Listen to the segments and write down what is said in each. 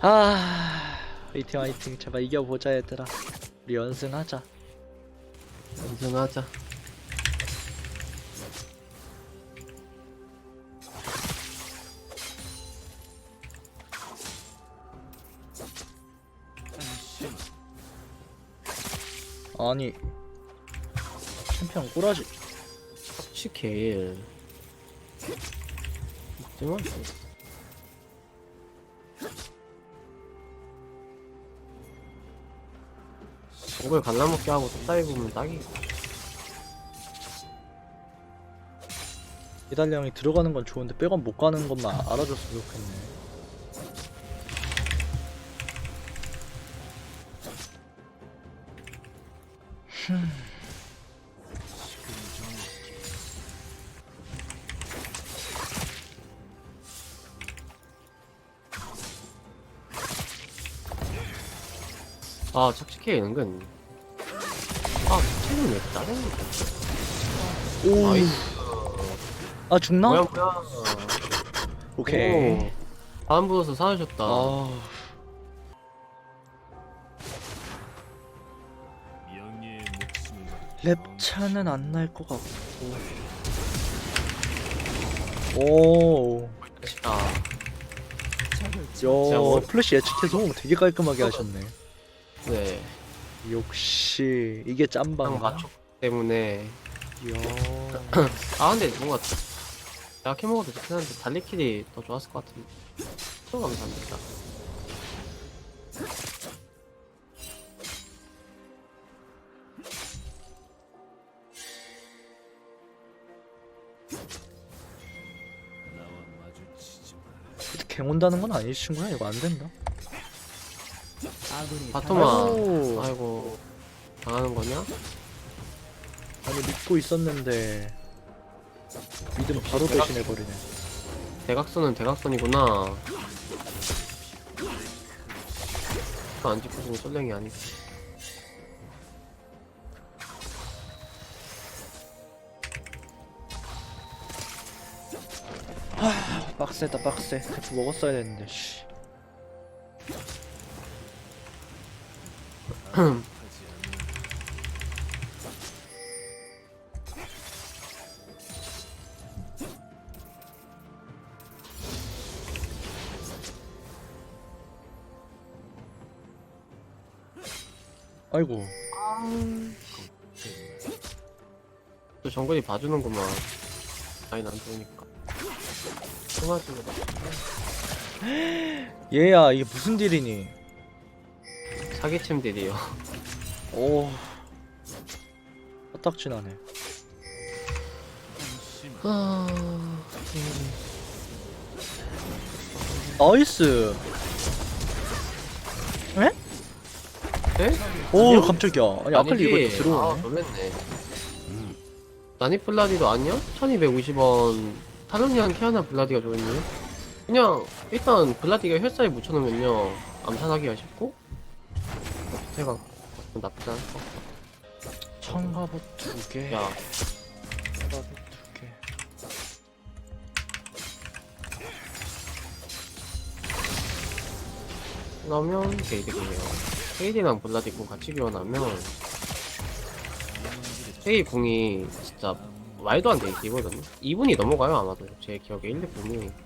아 화이팅 화이팅. 제발 이겨보자 얘들아. 우리 연승하자. 연승하자. 아니 챔피언 꼬라지. 섭취케일. 이쯤은 이걸 갈라먹게 하고 톱다이 보면 딱이. 이달리 형이 들어가는 건 좋은데 백업 못 가는 것만 알아줬으면 좋겠네 아 섭취케일 은근. 아 섭취는 왜 짜증나? 오. 아 죽나? 뭐야 뭐야. 오케이 오, 다음 부어서 사주셨다. 아 랩차는 안 날 것 같고 오 진짜. 야, 뭐- 플래시 예측해서 되게 깔끔하게 하셨네. 네. 역시 이게 딱 짬방. 맞췄 때문에. 이야. 아 근데 뭔가 내가 캐먹어도 좋긴 한데 달리킬이 더 좋았을 것 같은데. 또 감사합니다. 갱 온다는 건 아니지 친구야 이거 안 된다. 바토마. 아이고. 아이고. 당하는 거냐? 아니 믿고 있었는데 믿음 바로 배신해 버리네. 대각선은 대각선이구나. 안 짚어주는 솔랭이 아니고. 빡세다 빡세. 대프 먹었어야 됐는데. 씨. 아이고. 또 정글이 봐주는구만. 라인 안 좋으니까. 통화주로 얘야 이게 무슨 딜이니? 사기침 딜이요. 오. 헛딱지 나네. 아, 나이스. 에? 에? 오 아니요? 깜짝이야. 아니 아칼리 이거 아니지. 아, 들어오네. 놀랬네. 나니 블라디도 아니야? 1250원. 타로니안 키아나 블라디가 좋은데? 그냥, 일단 블라디가 혈사에 묻혀놓으면요. 암산하기가 쉽고, 제가 나쁘지 같아. 청가봇 두 개. 야, 청가봇 두 개. 그러면 게이드이에요 헤이디랑 블라디 공 같이 교환하면, 헤이 궁이 진짜 말도 안 돼, 이거거든요? 2분이 넘어가요, 아마도. 제 기억에 1, 2분이.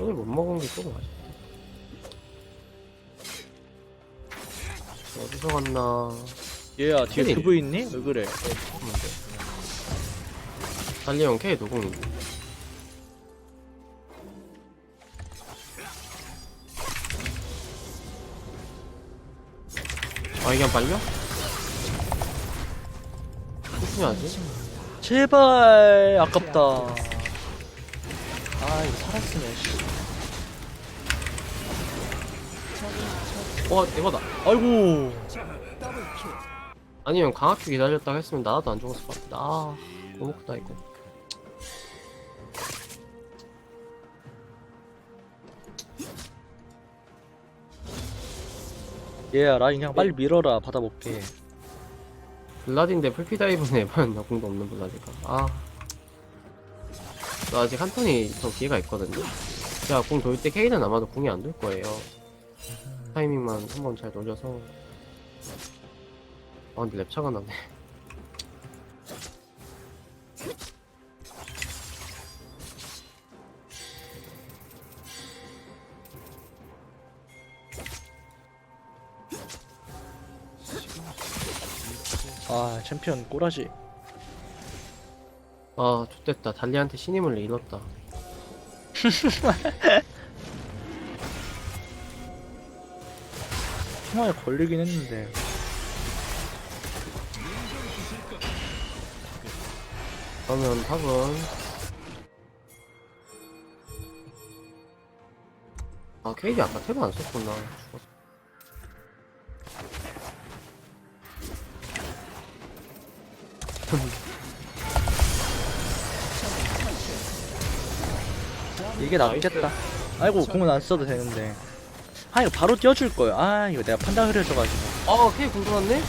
오늘 못 먹은 게 조금 아쉽다. 어디서 갔나. 얘야 뒤에. 그브 있니? 왜 그래? 달리형 K 노공인데. 아, 이게 안 빨려? 조심해야지. 제발 아깝다. 아 이거 살았으면 씨. 와, 대박다. 아이고. 아니면 강학교 기다렸다가 했으면 나라도 안 죽었을 것 같다. 아, 너무 크다, 이거. 얘야 라인 그냥 빨리 밀어라 받아볼게. 블라디인데 풀피다이브는 에바였나? 공도 없는 블라디가. 아, 나 아직 한 턴이 더 기회가 있거든요. 제가 공 돌때 K는 아마도 궁이 안 돌 거예요. 타이밍만 한 번 잘 돌려서. 아 근데 랩차가 나네. 아 챔피언 꼬라지 아 좋됐다. 달리한테 신임을 잃었다. 통화에 걸리긴 했는데 그러면 탑은 아 케이지 아까 탭을 안 썼구나. 죽었어. 이게 낫겠다 아이고 공은 안 써도 되는데 아 이거 바로 띄워줄 거예요. 아 이거 내가 판단 흐려져가지고. 아 케이 궁 돌았네?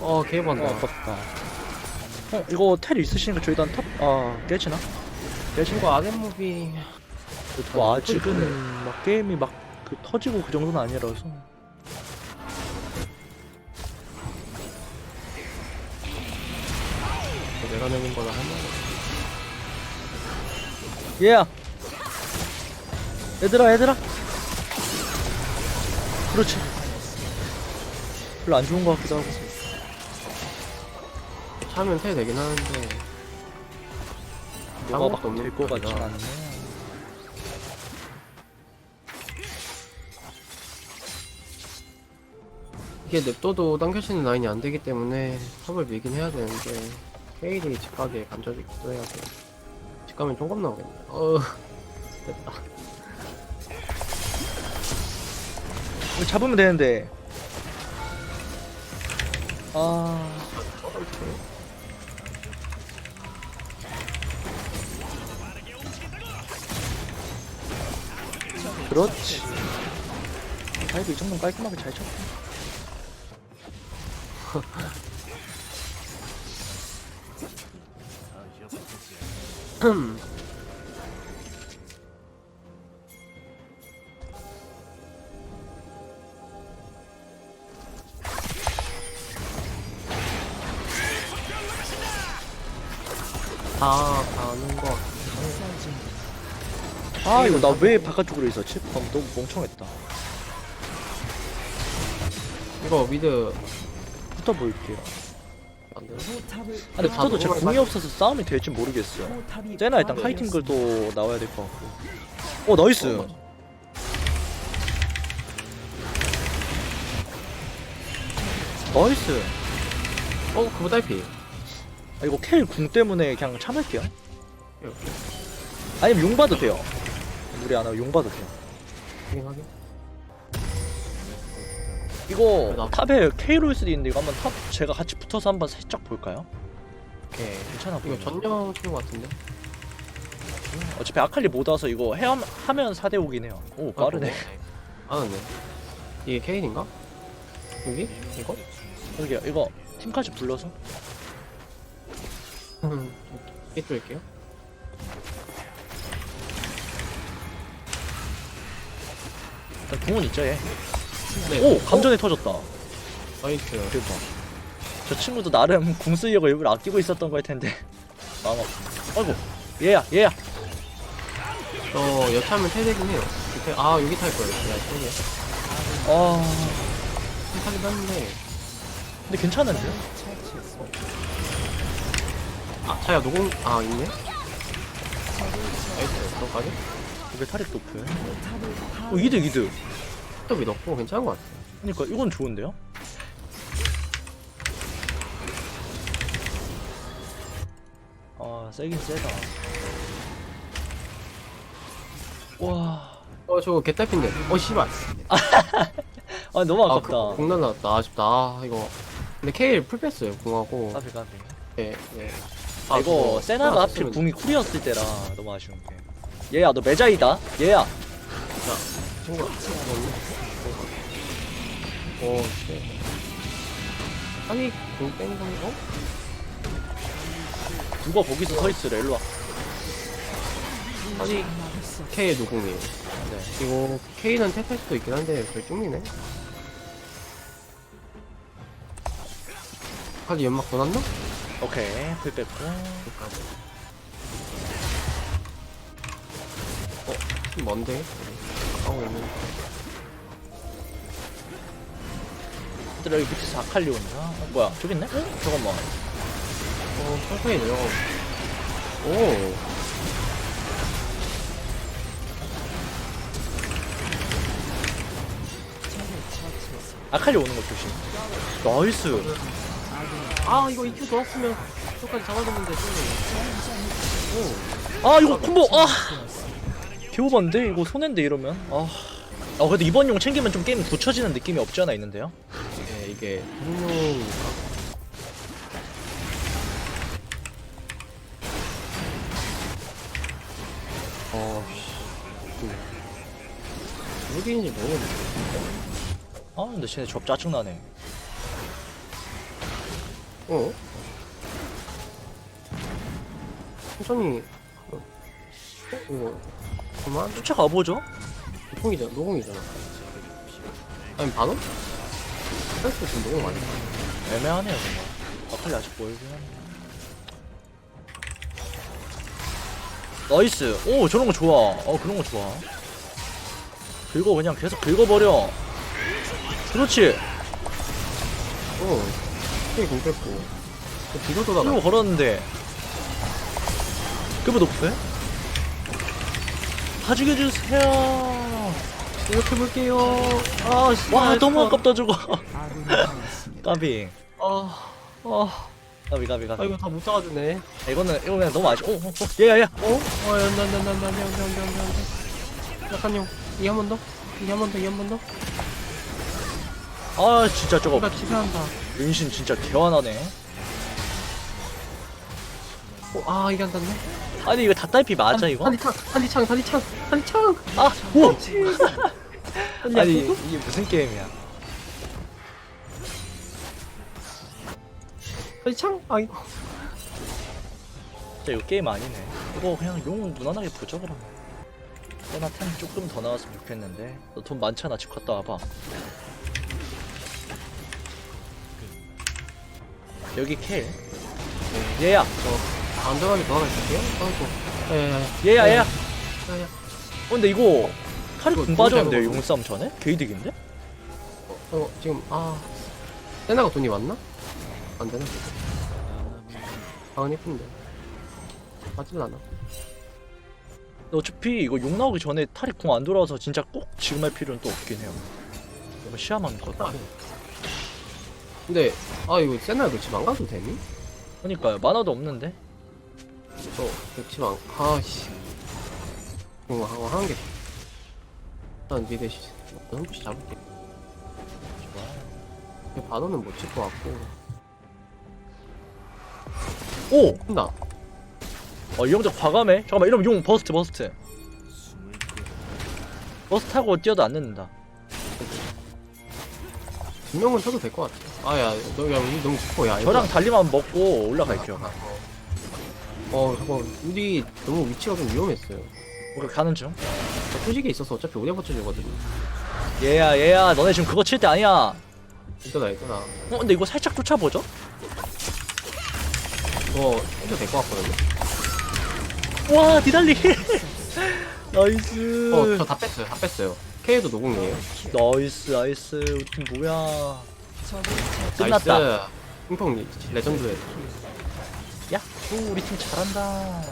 어 케이 어 반다. 아깝다. 어 이거 텔 있으시니까 저희도 한탑아 깨지나? 깨진 거 이거 아랫무비. 뭐 아직은 막 게임이 막 그 터지고 그 정도는 아니라서. 내가 내는 거나 하면 얘야 얘들아 얘들아 그렇지 별로 안 좋은 것 같기도 하고 차면 태 되긴 하는데 될 없는 것 거야. 않네 이게 냅둬도 당겨치는 라인이 안 되기 때문에 탑을 밀긴 해야 되는데 케일이 집가게 간절히 기도 해야 돼. 집가면 쫑겁 나오겠네. 어 잡으면 되는데. 아. 그렇지. 아이고 이 정도면 깔끔하게 잘 쳤다 다 가는 거. 아 이거 나 왜 바깥쪽으로 있었지? 방금 너무 멍청했다 이거 미드 붙어볼게요 안 돼. 아, 근데 붙어도 제가 다 공이 없어서 싸움이 될지 모르겠어요 쟤나 일단 카이팅 글도 나와야 될 것 같고 어 나이스 나이스 어 그거 딸피. 아, 이거 켈 궁 때문에 그냥 참을게요 이렇게 아니면 용 봐도 돼요 무리 안 하고 용 봐도 돼요 확인하게. 이거 나- 탑에 K로 수도 있는데 이거 한번 탑 제가 같이 붙어서 한번 살짝 볼까요? 오케이 괜찮아 이거 보이네 전령 치는 거 같은데. 어차피 아칼리 못 와서 이거 해 하면 4대 5긴 해요 오 빠르네 아 네. 이게 케인인가? 여기? 이거? 그러게요 이거 팀까지 불러서 이게 뚫을게요. 일단 궁은 있죠 얘 네. 오! 감전에 터졌다 나이스. 대박 저 친구도 나름 궁 쓰려고 일부러 아끼고 있었던 거일 텐데 마음 아프 아이고 얘야 얘야 저 여차하면 태되긴 해요. 이렇게- 아 여기 탈 거예요. 야 저기. 아 타긴 했는데. 근데 괜찮은데요? 아 차야 노공 아 있네. 나이스. 너까지? 이게 탈익 높은 어 이득 이득 톱이 넣고 괜찮은 것 같아. 그니까 이건 좋은데요? 아 세긴 세다 와 어 저거 개딸핀데. 어 씨발. 아 너무 아, 아깝다 그, 공 날라왔다. 아쉽다. 아, 이거. 근데 케일 풀 뺐어요, 궁하고. 까비 까비 네, 네. 아, 이거 세나가 하필 궁이 쿨이었을 때라 너무 아쉬운 게 얘야 너 매자이다 얘야. 오, 씨. 아니, 궁뺀 건, 어? 누가 거기서 서 있으래 일로 와 아니 K의 노공이에요 네. 그리고 K는 탭할 수도 있긴 한데 별 쪽이네 카드 연막 더 났나? 오케이 풀 뺐고 어? 좀 먼데? 가까워 있는 얘들아 여기 밑에서 아칼리 온다 어, 뭐야 저기 있네? 어? 잠깐만 어 천천히 내려가 오 아칼리 오는 거 조심 나이스 아 이거 EQ 좋았으면 저까지 잡아줬는데 오 아 이거 콤보 아. 개오반데? 이거 손해인데 이러면? 아. 아, 그래도 이번 용 챙기면 좀 게임 굳혀지는 느낌이 없지 않아 있는데요? 네, 이게 흥룡이니까 어씨 어디인지 모르겠네. 아 근데 쟤네 접 짜증 나네 어? 천천히 어? 어? 이거 그만? 쫓아가 보죠 노공이잖아 노공이잖아 아니 반원? 헬스 지금 노공 아니야 애매하네요 정말 아칼리 아직 보이긴 하네 나이스 오 저런 거 좋아 어 그런 거 좋아 긁어 그냥 계속 긁어버려 그렇지 어 흑백이 굵겠고 뒤로 돌아가 이거 걸었는데 급이 높네? 다 죽여주세요 이렇게 볼게요 아, 와 너무 아깝다 저거 까비 아, 아, 까비 까비 까비 아 이거 다 못 잡아주네 아, 이거는 이거 그냥 너무 아쉬워 어, 어, 어. 야야야 어? 어, 연다, 연다, 연다, 연다, 연다, 연다, 연다. 약간요. 이 한 번 더? 이 한 번 더, 이 한 번 더? 아 진짜 저거 나 기사한다. 윤신 진짜 개화나네 어, 아, 이게 안 닿네. 아니 이거 닭달피 맞아 이거? 한디창, 한디창, 한디창, 한디창. 아! 오! 아니 아니, 이게 무슨 게임이야 한디창. 아, 이거. 진짜 이거 게임 아니네 이거 그냥 용 무난하게 보자 그러면 세나 템 조금 더 나왔으면 좋겠는데 너 돈 많잖아 집 갔다 와봐 여기 켈 얘야 저, 안전하게 돌아갈게요. 아이고. 예, 예, 예. 얘야 얘야 야, 야. 어, 근데 이거 탈이 이거 공 빠졌는데 너무 용싸움 전에? 개이득인데? 어, 지금, 아. 세나가 돈이 많나? 안 되나? 방은 예쁜데. 맞질 않아. 근데 어차피 이거 용 나오기 전에 탈이 공안 돌아와서 진짜 꼭 지금 할 필요는 또 없긴 해요 이거 시야만 거다 근데, 아, 이거 세나 이거 집안 가도 되니? 그러니까요 만화도 없는데 저 백치방 아씨 이거 하고 하는 게 일단 니네 시한 번씩 잡을게 좋아 바도는 못 칠 것 같고 오! 혼나 어, 이 형제 과감해. 잠깐만, 이러면 용 버스트, 버스트. 버스트 타고 뛰어도 안 늦는다. 두 명은 쳐도 될 것 같아 아야 너야 우리 너무 깊어 야 저랑. 달리만 먹고 올라갈게요. 어 저거 우리 너무 위치가 좀 위험했어요 우리 가는 중. 저 표식에 있어서 어차피 오래 버텨주거든 얘야, 얘야, 너네 지금 그거 칠 때 아니야. 있더라 있더라 어, 근데 이거 살짝 쫓아보죠? 이거 해도 될것 같거든요 와, 니달리. 나이스. 어저 다 뺐어요 다 뺐어요 K도 노공이에요 나이스, 나이스. 우리 팀 뭐야. 끝났다. 나이스 핑퐁 레전드에 야, 오, 우리 팀 잘한다.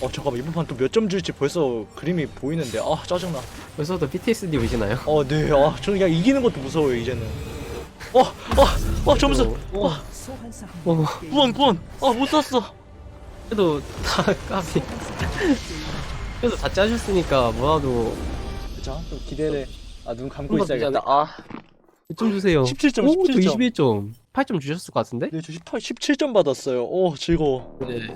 어, 잠깐만, 이번 판 또 몇 점 줄지 벌써 그림이 보이는데. 아, 짜증나. 벌써도 PTSD 오시나요? 어, 네. 아, 저는 그냥 이기는 것도 무서워요, 이제는. 어, 어, 어, 점수. 어, 어 구원, 구원. 아, 못 쐈어. 그래도 다 까비 그래도 다 짜셨으니까 뭐라도 자, 또 기대를. 아, 눈 감고 있어야겠다. 아, 1점 주세요 17점, 오, 저 17점. 21점 8점 주셨을 것 같은데? 네, 저 18, 17점 받았어요. 오, 즐거워. 네